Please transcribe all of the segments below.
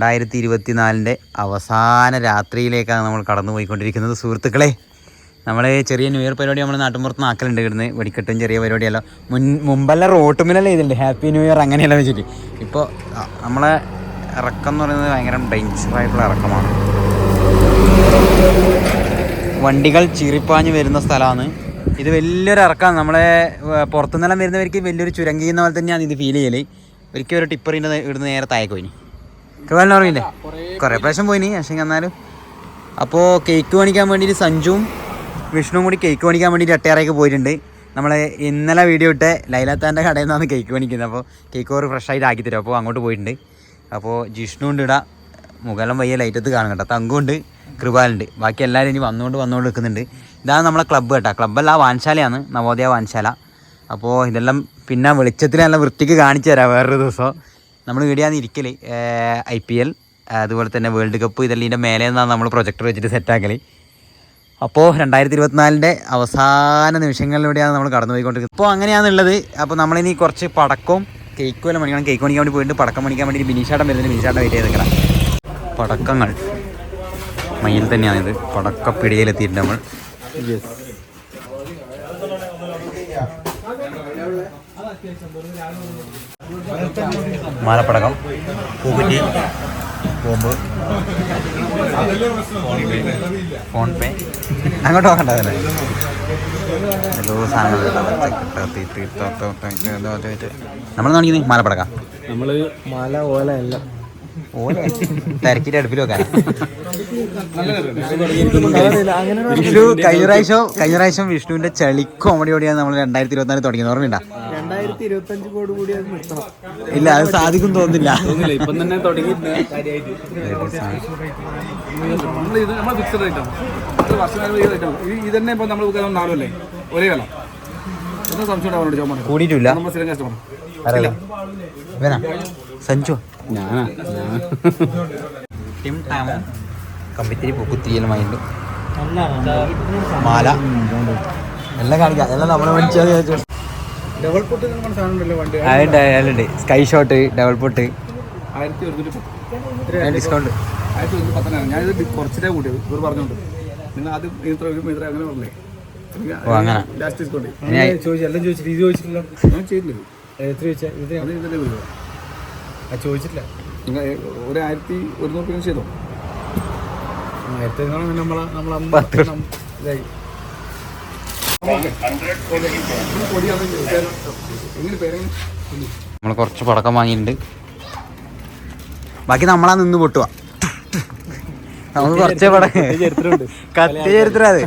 രണ്ടായിരത്തി ഇരുപത്തിനാലിന്റെ അവസാന രാത്രിയിലേക്കാണ് നമ്മൾ കടന്നു പോയിക്കൊണ്ടിരിക്കുന്നത് സുഹൃത്തുക്കളെ നമ്മൾ ചെറിയ ന്യൂ ഇയർ പരിപാടി നമ്മൾ നാട്ടുമ്പുറത്ത് നാക്കലുണ്ട് ഇവിടുന്ന്. വെടിക്കെട്ടും ചെറിയ പരിപാടിയല്ല. മുൻ മുമ്പെല്ലാം റോട്ടുമിലെല്ലാം ചെയ്തിട്ടുണ്ട്. ഹാപ്പി ന്യൂ ഇയർ അങ്ങനെയല്ല വെച്ചിട്ട്. ഇപ്പോൾ നമ്മളെ ഇറക്കം എന്ന് പറയുന്നത് ഭയങ്കര ഡേഞ്ചറായിട്ടുള്ള ഇറക്കമാണ്. വണ്ടികൾ ചീറിപ്പാഞ്ഞ് വരുന്ന സ്ഥലമാണ്. ഇത് വലിയൊരു ഇറക്കമാണ്. നമ്മളെ പുറത്തുനിന്നെല്ലാം വരുന്നവർക്ക് വലിയൊരു ചുരങ്കിയെന്ന പോലെ തന്നെയാണ് ഇത് ഫീൽ ചെയ്യൽ ഒരിക്കലും ഒരു ടിപ്പറിന്റെ ഇവിടുന്ന് നേരെ താഴേക്ക് കേൾക്കാൻ ഓർമ്മയില്ലേ കുറേ പ്രാവശ്യം പോയിനി പക്ഷേ എന്നാലും. അപ്പോൾ കേക്ക് മേടിക്കാൻ വേണ്ടിയിട്ട് സഞ്ജുവും വിഷ്ണുവും കൂടി കേക്ക് മേടിക്കാൻ വേണ്ടിയിട്ട് എട്ടയാറേക്ക് പോയിട്ടുണ്ട്. നമ്മൾ ഇന്നലെ വീഡിയോ ഇട്ട് ലൈലാത്താന്റെ കടയിൽ നിന്നാണ് കേക്ക് മേടിക്കുന്നത് അപ്പോൾ കേക്ക് ഓർ ഫ്രഷ് ആയിട്ട് ആക്കി തരും. അപ്പോൾ അങ്ങോട്ട് പോയിട്ടുണ്ട്. അപ്പോൾ ജിഷ്ണു ഉണ്ട് ഇടാ. മുഖലം വയ്യ ലൈറ്റത്ത് കാണും കേട്ടോ. തങ്കുണ്ട് കൃപാലുണ്ട് ബാക്കി എല്ലാവരും ഇനി വന്നുകൊണ്ട് വന്നുകൊണ്ട് നിൽക്കുന്നുണ്ട്. ഇതാണ് നമ്മളെ ക്ലബ്ബ് കേട്ടോ. ക്ലബ്ബല്ല വാൻശാലയാണ്. നവോദയ വാൻശാല. അപ്പോൾ ഇതെല്ലാം പിന്നെ വെളിച്ചത്തിൽ നല്ല വൃത്തിക്ക് കാണിച്ചു തരാം വേറൊരു ദിവസം. നമ്മൾ ഇവിടെയാണ് ഇരിക്കൽ ഐ പി എൽ അതുപോലെ തന്നെ വേൾഡ് കപ്പ് ഇതെല്ലാം മേലെ നിന്നാണ് നമ്മൾ പ്രൊജക്ടർ വെച്ചിട്ട് സെറ്റാക്കൽ അപ്പോൾ രണ്ടായിരത്തി ഇരുപത്തിനാലിന്റെ അവസാന നിമിഷങ്ങളിലൂടെയാണ് നമ്മൾ കടന്നു പോയിക്കൊണ്ടിരിക്കുന്നത് അപ്പോൾ അങ്ങനെയാണുള്ളത്. അപ്പോൾ നമ്മളിനി കുറച്ച് പടക്കവും കേക്ക് എല്ലാം മണിക്കണം കേക്ക് മണിക്കാൻ വേണ്ടി പോയിട്ട് പടക്കം മണിക്കാൻ വേണ്ടി ബിനീഷാട്ടം വരുന്നതിന് ബിനീഷാട്ടം വെയിറ്റ് ചെയ്ത് നിൽക്കണം പടക്കങ്ങൾ. മയിൽ തന്നെയാണിത്. പടക്കപ്പിടിയിലെത്തിയിട്ടുണ്ട് നമ്മൾ മാലപ്പടക്കം പൂക്കുറ്റി ബോംബ് ഫോൺ പേ അങ്ങോട്ട് നോക്കണ്ട ഏതോ സാധനങ്ങൾ നമ്മൾ കാണിക്കുന്നത് മാലപ്പടക്കം. നമ്മൾ മാല ഓല എല്ലാം. ഓലെ തിരക്കിട്ട് അടുപ്പിൽ വെക്കാൻ വിഷ്ണു കഴിഞ്ഞ പ്രാവശ്യം കഴിഞ്ഞ പ്രാവശ്യം വിഷ്ണുവിന്റെ ചളി കോമഡിയോടെയാണ് നമ്മൾ രണ്ടായിരത്തി ഇരുപത്തിനാല് തുടങ്ങിയത്. ഓർമ്മയുണ്ടാ? ഇല്ല അത് സാധിക്കും തോന്നുന്നില്ല. തോന്നില്ല ഇപ്പം തന്നെ തുടങ്ങിയിട്ടുണ്ട് നമ്മൾ ഇത് നമ്മൾ ഫിക്സഡ് റേറ്റാണ് ഒരു ഇപ്പം നമ്മൾ കൂടിയിട്ടില്ല. സഞ്ജു. ഞാനാ ടാമോ കമ്പിത്തിരി പൂക്കുത്തിരിയലുമായിട്ട് മാല. എല്ലാം കാണിക്കാം. എല്ലാം നമ്മളെ മേടിച്ചാൽ അതുണ്ട് അതുണ്ട് സ്കൈ ഷോട്ട് ഡബിൾ പൊട്ട് ഡിസ്കൗണ്ട് ഞാനിത് കുറച്ചിട്ടേ കൂട്ടിയത്. ഇവർ പറഞ്ഞോണ്ട്. നിങ്ങൾ ആദ്യം ഇത്ര ഒരു മീറ്റർ അങ്ങനെ പറഞ്ഞേ ഓ അങ്ങനെ. ലാസ്റ്റ് ഡിസ്കൗണ്ട് ഞാൻ ചോദിച്ചു എല്ലാം ചോദിച്ചിട്ട് ഇത് ചോദിച്ചിട്ടില്ല. ഞാൻ ചെയ്തില്ല എത്ര ചോദിച്ചാൽ ഇത് അത് ഇതിന്റെ വരിക ആ ചോദിച്ചിട്ടില്ല. നിങ്ങൾ ഒരു ആയിരത്തി ഒരുന്നൂറ് രൂപ ചെയ്തോ? ആയിരത്തി നമ്മളെ നമ്മളെ പത്ത് ഇതായി. നമ്മൾ കുറച്ച് പടക്കം വാങ്ങിയിട്ടുണ്ട്. ബാക്കി നമ്മളാ നിന്ന് പൊട്ടുക നമുക്ക് കുറച്ചേ പടക്കം കത്തി ചരിത്രം അത്.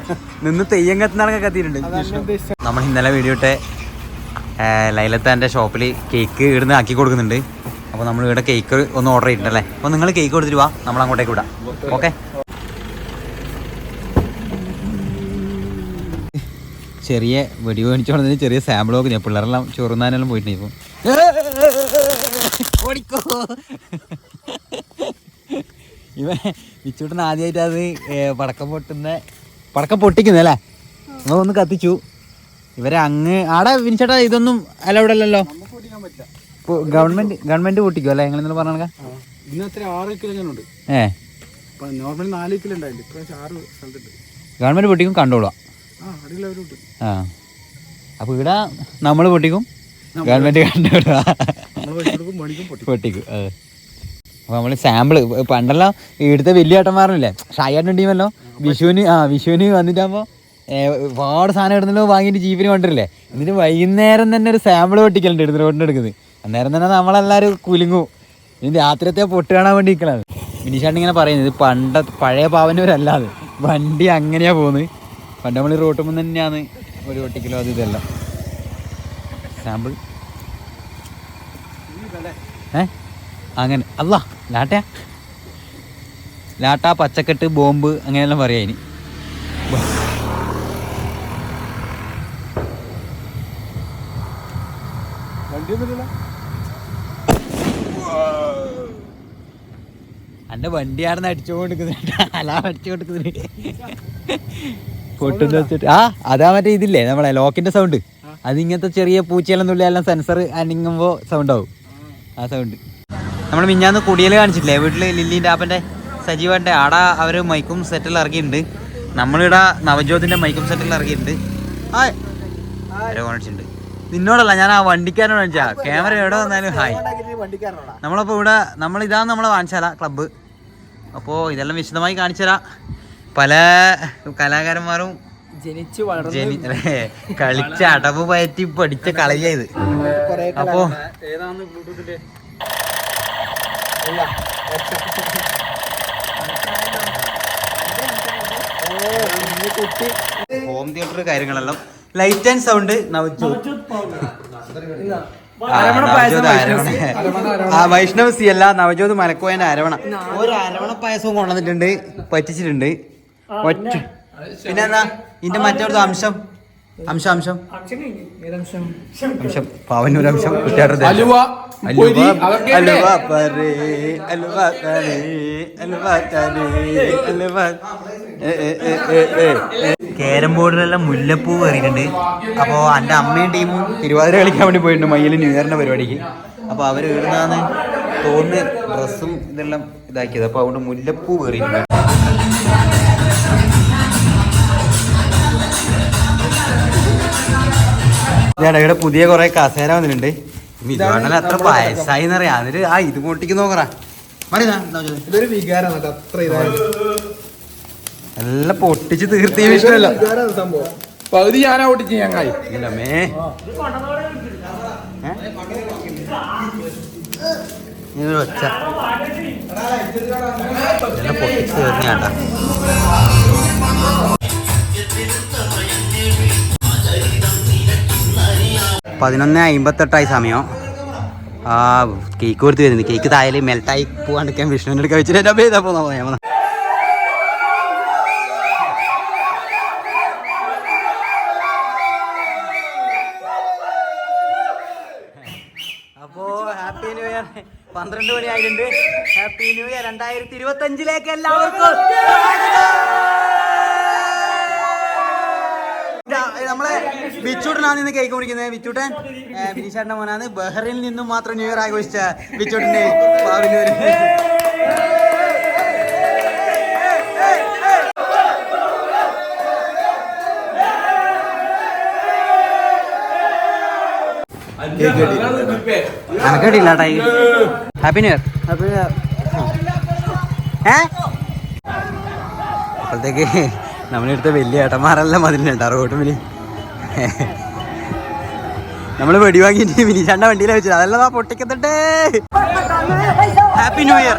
നിന്ന് തെയ്യം കത്തുന്നാളൊക്കെ കത്തിയിട്ടുണ്ട്. നമ്മൾ ഇന്നലെ വീഡിയോ ഇട്ടെ ലൈലത്താന്റെ ഷോപ്പിൽ കേക്ക് ഇവിടുന്ന് ആക്കി കൊടുക്കുന്നുണ്ട്. അപ്പോൾ നമ്മൾ ഇവിടെ കേക്ക് ഒന്ന് ഓർഡർ ചെയ്തിട്ടുണ്ടല്ലേ? അപ്പോൾ നിങ്ങൾ കേക്ക് കൊടുത്തിട്ട് വാ നമ്മൾ അങ്ങോട്ടേക്ക് വിടാം. ഓക്കെ ചെറിയ വെടി മേടിച്ചോണ്ടതിന് ചെറിയ സാമ്പിൾ നോക്കി ഞാൻ പിള്ളേരെല്ലാം ചോറുന്നാനെല്ലാം പോയിട്ടുണ്ട് ഇപ്പം. ഓടിക്കോ. ഇവൻ വിച്ചൂട്ടൻ ആദ്യമായിട്ട് അത് പടക്കം പൊട്ടുന്ന പടക്കം പൊട്ടിക്കുന്നല്ലേ ഒന്ന് കത്തിച്ചു. ഇവരെ അങ്ങ് ആടെ വിനിച്ചേട്ടാ ഇതൊന്നും അല്ല ഇവിടെ അല്ലല്ലോ? ഗവൺമെന്റ് ഗവൺമെന്റ് പൊട്ടിക്കോ? അല്ലേ? നിങ്ങൾ പറഞ്ഞ ഇന്ന് അത്ര ആറ് കിലോ ഉണ്ട് ഏ. നോർമലി നാല് കിലോ ഉണ്ടായില്ല ഇപ്രാവശ്യം ആറ് സ്ഥലത്തുണ്ട്. ഗവൺമെന്റ് പൊട്ടിക്കും കണ്ടോളാം ആ അപ്പൊ ഇവിടെ നമ്മൾ പൊട്ടിക്കും ഗവൺമെന്റ് പൊട്ടി പൊട്ടിക്കും. അതെ. അപ്പോൾ നമ്മൾ സാമ്പിൾ പണ്ടെല്ലാം ഇവിടുത്തെ വലിയ ഏട്ടന്മാരല്ലേ ഷായാട്ടൻ ടീമല്ലോ? വിഷുവിന് ആ വിഷുവിന് വന്നിട്ടാകുമ്പോൾ ഒരുപാട് സാധനം ഇടുന്നല്ലോ വാങ്ങിയിട്ട് ജീപ്പിന് കൊണ്ടിരില്ലേ എന്നിട്ട് വൈകുന്നേരം തന്നെ ഒരു സാമ്പിൾ പൊട്ടിക്കലുണ്ട് ഇടുന്ന റോഡിന് എടുക്കുന്നത് അന്നേരം തന്നെ നമ്മളെല്ലാവരും കുലുങ്ങും. ഇനി രാത്രിയത്തെ പൊട്ട് കാണാൻ വേണ്ടി നിൽക്കണത് മിനിഷാണ്ട് ഇങ്ങനെ പറയുന്നത് ഇത് പണ്ട പഴയ പാവനൂരല്ലാതെ വണ്ടി അങ്ങനെയാ പോകുന്നത് പണ്ട് നമ്മൾ റോട്ടുമ്പോൾ തന്നെയാണ് ഒരു ഒട്ടിക്കലോ അത് ഇതെല്ലാം. സാമ്പിൾ ഏ? അങ്ങനെ. അല്ല ലാട്ട ലാട്ട പച്ചക്കെട്ട് ബോംബ് അങ്ങനെയെല്ലാം പറയാ ഇനി. വണ്ടിയൊന്നുമില്ല വണ്ടി ആർന്ന് അടിച്ചുകൊണ്ടിരിക്കുന്നുണ്ട് അലാ അടിച്ചുകൊണ്ടിരിക്കുന്നുണ്ട് പൊട്ടുന്ന വെച്ചിട്ട് ആ അതാ മറ്റേ ഇതില്ലേ നമ്മളെ ലോക്കിന്റെ സൗണ്ട്. അത് ഇങ്ങനത്തെ ചെറിയ പൂച്ചയെല്ലാം തുള്ളിയെല്ലാം സെൻസർ അനങ്ങുമ്പോൾ സൗണ്ട് ആവും ആ സൗണ്ട്. നമ്മൾ മിഞ്ഞാന്ന് കുടിയൽ കാണിച്ചിട്ടില്ലേ? വീട്ടിൽ ലില്ലിന്റെ ആപ്പന്റെ സജീവന്റെ ആടെ അവർ മൈക്കും സെറ്റിൽ ഇറക്കിയിട്ടുണ്ട് നമ്മളിവിടെ നവജ്യോതിന്റെ മൈക്കും സെറ്റിൽ ഇറക്കിയിട്ടുണ്ട് ആ ആരോ കാണിച്ചിട്ടുണ്ട് നിന്നോടല്ല ഞാൻ ആ വണ്ടിക്കാരനോട് കാണിച്ചാ ക്യാമറ എവിടെ വന്നാലും ഹായ്. നമ്മളപ്പോൾ ഇവിടെ നമ്മൾ ഇതാണ് നമ്മളെ വാങ്ങിച്ചാല ക്ലബ്ബ് അപ്പോൾ ഇതെല്ലാം വിശദമായി കാണിച്ചു തരാം പല കലാകാരന്മാരും ജനിച്ചു വളർന്നു കളിച്ച അടവ് പയറ്റി പഠിച്ച കളിയാ ഇത്. അപ്പോ ഏതാണ് ബ്ലൂടൂത്തിന്റെ ഹോം തിയേറ്റർ കാര്യങ്ങളെല്ലാം. Light and sound Navjyoth. ആ, പായസം ആ വൈഷ്ണവ് സി അല്ല നവജ്യോത് മലക്കോയന്റെ അരവണ ഒരു അരവണ പായസവും കൊണ്ടുവന്നിട്ടുണ്ട് പറ്റിച്ചിട്ടുണ്ട്. ഒറ്റ. പിന്നെ? എന്നാ ഇതിന്റെ മറ്റൊരു അംശം. അംശം അംശം. അംശം പാവന്നൂർ അംശം. കുറ്റാട്ടത്തെ അലുവ. അലുവ. അലുവ. പരേ അലുവ തരേ അലുവ തരേ അലുവ കേരം ബോർഡിലെല്ലാം മുല്ലപ്പൂ കയറിയിട്ടുണ്ട്. അപ്പോൾ എന്റെ അമ്മയും ടീമും തിരുവാതിര കളിക്കാൻ വേണ്ടി പോയിട്ടുണ്ട് മയ്യിൽ ന്യൂ ഇയറിന്റെ പരിപാടിക്ക്. അപ്പോൾ അവർ ഇടുന്നതാണ് തോന്നി ഡ്രസ്സും ഇതെല്ലാം ഇതാക്കിയത്. അപ്പോൾ അതുകൊണ്ട് മുല്ലപ്പൂ കയറിയിട്ടുണ്ട്. ഇവിടെ പുതിയ കുറെ കസേര വന്നിട്ടുണ്ട്. അത്ര വയസ്സായി എന്നറിയാം അതിൽ ആ ഇത് പൊട്ടിക്ക് നോക്കറ. മറിയാ ഇതൊരു വികാരമാണ് അത്ര ഇതായത്. എല്ലാം പൊട്ടിച്ച് തീർത്തി വിഷയമല്ല പകുതി ഞാനാ ഓട്ടിച്ച് ഞങ്ങായി ഇല്ലമ്മേ പൊട്ടിച്ച് പതിനൊന്ന് അമ്പത്തെട്ടായി സമയം. ആ കേക്ക് കൊടുത്ത് വരുന്നത് കേക്ക് തായാലും മെൽട്ടായി പോകാണ്ടിരിക്കാൻ വിഷ്ണുവിന്റെ അടുക്ക വെച്ചിട്ട് എന്റെ പേതാ പോന്നാ. അപ്പോ ഹാപ്പി ന്യൂ ഇയർ പന്ത്രണ്ട് മണി ആയിട്ടുണ്ട് ഹാപ്പി ന്യൂ ഇയർ രണ്ടായിരത്തി ഇരുപത്തി അഞ്ചിലേക്ക് എല്ലാവർക്കും. ഇതാ, നമ്മളെ ബിച്ചൂട്ടനാണ് ഇന്ന് കേക്ക് കുടിക്കുന്നത്. ബിച്ചൂട്ടൻ ബിനീഷാന്റെ മോനാണ്. ബഹ്റിനിൽ നിന്നും മാത്രം ന്യൂ ഇയർ ആഘോഷിച്ച ബിച്ചൂട്ടന്റെ പാവിനൂര് കണക്കേട്ടില്ല tie happy new year happy new year ഏ? അപ്പോഴത്തേക്ക് നമ്മളെടുത്ത വലിയ ഏട്ടന്മാരെല്ലാം അതിനുണ്ട് മിനി നമ്മൾ വെടി വാങ്ങിയിട്ട് ചണ്ട വണ്ടിയിലാണ് വെച്ചത്. അതെല്ലാം പൊട്ടിക്കത്തട്ടെ. Happy new year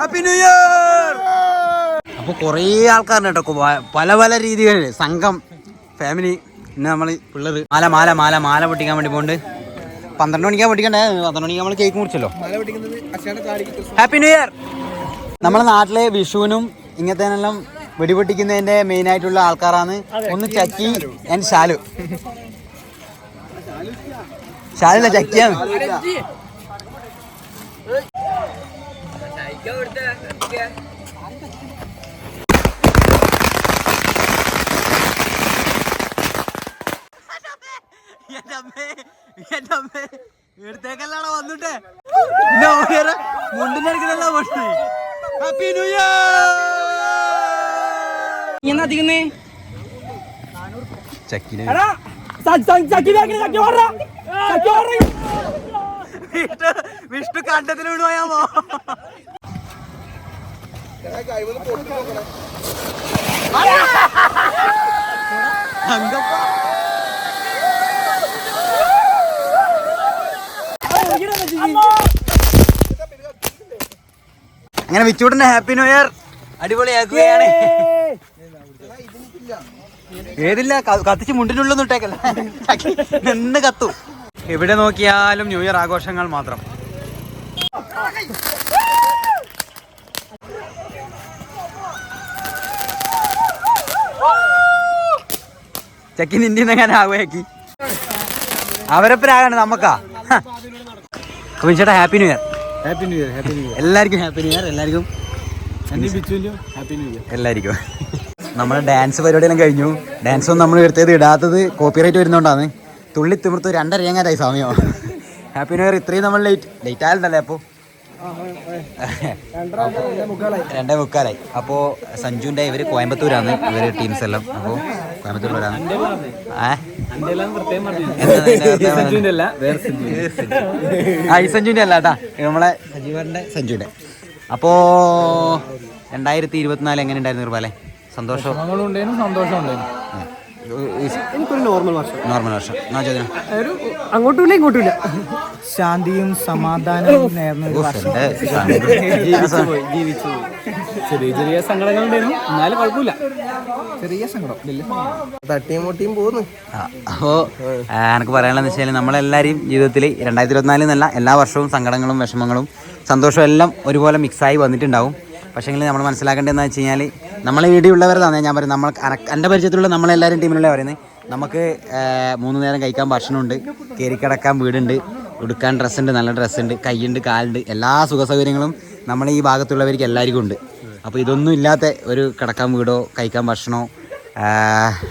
happy new year അപ്പോൾ കുറേ ആൾക്കാരുണ്ട് കേട്ടോ. പല പല രീതികളിൽ സംഘം ഫാമിലി പിന്നെ നമ്മൾ പിള്ളേർ മാല മാല മാല മാല പൊട്ടിക്കാൻ വേണ്ടി പോകുന്നുണ്ട് പന്ത്രണ്ട് മണിക്കാ പൊട്ടിക്കണ്ടേ? പന്ത്രണ്ട് മണിക്ക് നമ്മൾ കേക്ക് മുറിച്ചല്ലോ. ഹാപ്പി ന്യൂ ഇയർ നമ്മളെ നാട്ടിലെ വിഷുവിനും ഇങ്ങനത്തേനെല്ലാം വെടിപൊട്ടിക്കുന്നതിന്റെ മെയിൻ ആയിട്ടുള്ള ആൾക്കാരാണ്. ഒന്ന് ചക്കി ആൻഡ് ശാലു. ഷാലല്ല ചക്കിയാണ്. എന്റെ അമ്മേ എന്റെ അമ്മേ ഇവിടത്തേക്കല്ലാണോ വന്നിട്ടേ മുണ്ടിന്റെ അടുക്കലല്ല പൊട്ടി ഹാപ്പി ന്യൂ ഇയർ എന്നാ അധികം ചക്കിനെ. വിഷ്ണു വിഷ്ണു കണ്ടത്തിൽ വീണ് അങ്ങനെ വിച്ചൂട്ടിന്റെ ഹാപ്പി ന്യൂ ഇയർ. അടിപൊളിയാക്കുകയാണ് ഏതില്ല കത്തിച്ച് മുണ്ടിനുള്ളൊന്നും ഇട്ടേക്കല്ല. നിന്ന് കത്തു. എവിടെ നോക്കിയാലും ന്യൂ ഇയർ ആഘോഷങ്ങൾ മാത്രം. ചക്കി നിന്റെ ഞാൻ ആകുമാക്കി അവരപ്പനാകാണ് നമുക്കാ ചേട്ടാ happy new year. Happy new year happy new year എല്ലാവർക്കും ഹാപ്പി ന്യൂ ഇയർ എല്ലാവർക്കും ഹാപ്പി ന്യൂ ഇയർ എല്ലാവർക്കും. നമ്മുടെ ഡാൻസ് പരിപാടിയെല്ലാം കഴിഞ്ഞു. ഡാൻസ് ഒന്നും നമ്മൾ എടുത്തത് ഇടാത്തത് കോപ്പിറൈറ്റ് വരുന്നോണ്ടാണ്. തുള്ളി തിമിർത്ത് രണ്ടരയങ്ങാനായി സമയം ഹാപ്പി ന്യൂ ഇയർ ഇത്രയും നമ്മൾ ലേറ്റ് ലേറ്റ് ആയാലല്ലേ അപ്പോൾ രണ്ടേ മുക്കാലായി. അപ്പോൾ സഞ്ജുവിന്റെ ഇവർ കോയമ്പത്തൂരാണ് ഇവർ ടീംസ് എല്ലാം. അപ്പോൾ കോയമ്പത്തൂരിലാണ് ഏ? സഞ്ജുവിന്റെ അല്ല. കേട്ടാ. നമ്മളെ സഞ്ജുവിന്റെ അപ്പോ രണ്ടായിരത്തി ഇരുപത്തിനാല് എങ്ങനെ ഉണ്ടായിരുന്നു നിർബാലെ സന്തോഷം? ഉണ്ടായിരുന്നു സന്തോഷം ഉണ്ടായിരുന്നു എനിക്കൊരു നോർമൽ വർഷം നോർമൽ വർഷം ഒരു അങ്ങോട്ടുമില്ല ഇങ്ങോട്ടുമില്ല ശാന്തിയും സമാധാനവും നേർന്ന ഒരു വർഷം. ജീവിച്ചു ചെറിയ ചെറിയ സങ്കടങ്ങൾ ഉണ്ടായിരുന്നു എന്നാലും കുഴപ്പമില്ല. ചെറിയ സങ്കടം വലിയ തട്ടിയും മുട്ടിയും പോകുന്നു. അപ്പോൾ എനിക്ക് പറയാനുള്ളതെന്ന് വെച്ചാൽ നമ്മളെല്ലാവരും ജീവിതത്തിൽ രണ്ടായിരത്തി ഇരുപത്തിനാലിൽ നിന്നല്ല എല്ലാ വർഷവും സങ്കടങ്ങളും വിഷമങ്ങളും സന്തോഷവും എല്ലാം ഒരുപോലെ മിക്സായി വന്നിട്ടുണ്ടാവും. പക്ഷേങ്കിൽ നമ്മൾ മനസ്സിലാക്കേണ്ടതെന്ന് വെച്ച് കഴിഞ്ഞാൽ നമ്മളെ തന്നെ ഞാൻ പറയുന്നത് നമ്മൾ എന്റെ പരിചയത്തിലുള്ള നമ്മളെല്ലാവരും ടീമിലുള്ള പറയുന്നത് നമുക്ക് മൂന്ന് നേരം കഴിക്കാൻ ഭക്ഷണമുണ്ട് കയറി കിടക്കാൻ വീടുണ്ട് ഉടുക്കാൻ ഡ്രസ്സുണ്ട് നല്ല ഡ്രസ്സുണ്ട് കൈയുണ്ട് കാലുണ്ട് എല്ലാ സുഖ സൗകര്യങ്ങളും നമ്മളെ ഈ ഭാഗത്തുള്ളവർക്ക് എല്ലാവർക്കും ഉണ്ട്. അപ്പോൾ ഇതൊന്നും ഇല്ലാത്ത ഒരു കിടക്കാൻ വീടോ കഴിക്കാൻ ഭക്ഷണമോ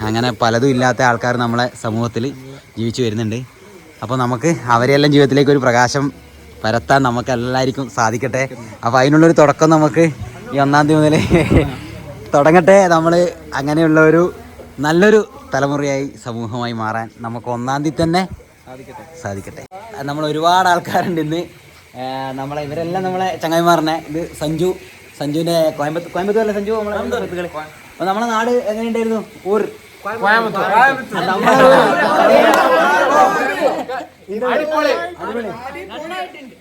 അങ്ങനെ പലതും ഇല്ലാത്ത ആൾക്കാർ നമ്മളെ സമൂഹത്തിൽ ജീവിച്ചു വരുന്നുണ്ട്. അപ്പോൾ നമുക്ക് അവരെല്ലാം ജീവിതത്തിലേക്ക് ഒരു പ്രകാശം പരത്താൻ നമുക്ക് എല്ലാവർക്കും സാധിക്കട്ടെ. അപ്പോൾ അതിനുള്ളൊരു തുടക്കം നമുക്ക് ഈ ഒന്നാം തീയതി മുതൽ തുടങ്ങട്ടെ. നമ്മൾ അങ്ങനെയുള്ള ഒരു നല്ലൊരു തലമുറയായി സമൂഹമായി മാറാൻ നമുക്ക് ഒന്നാം തീയതി തന്നെ സാധിക്കട്ടെ. നമ്മൾ ഒരുപാട് ആൾക്കാരുണ്ട് ഇന്ന്. നമ്മളെ ഇവരെല്ലാം നമ്മളെ ചങ്ങായിമാറിനെ ഇത് സഞ്ജു. സഞ്ജുവിന്റെ കോയമ്പത്തൂർ കോയമ്പത്തൂർ അല്ലേ സഞ്ജു? നമ്മളെ നമ്മളെ നാട് എങ്ങനെയുണ്ടായിരുന്നു? ഊർ.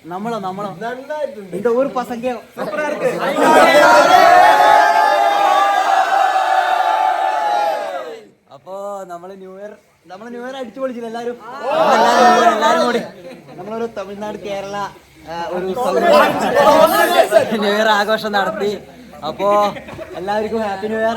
നമ്മളോ നമ്മളോ. എന്റെ ഒരു പസംഖ്യ അപ്പോ നമ്മൾ ന്യൂ ഇയർ നമ്മൾ ന്യൂ ഇയർ അടിച്ചു പൊളിച്ചില്ല എല്ലാരും. എല്ലാരും കൂടി. നമ്മളൊരു തമിഴ്നാട് കേരള ഒരു ന്യൂ ഇയർ ആഘോഷം നടത്തി. അപ്പോ എല്ലാവർക്കും ഹാപ്പി ന്യൂ ഇയർ.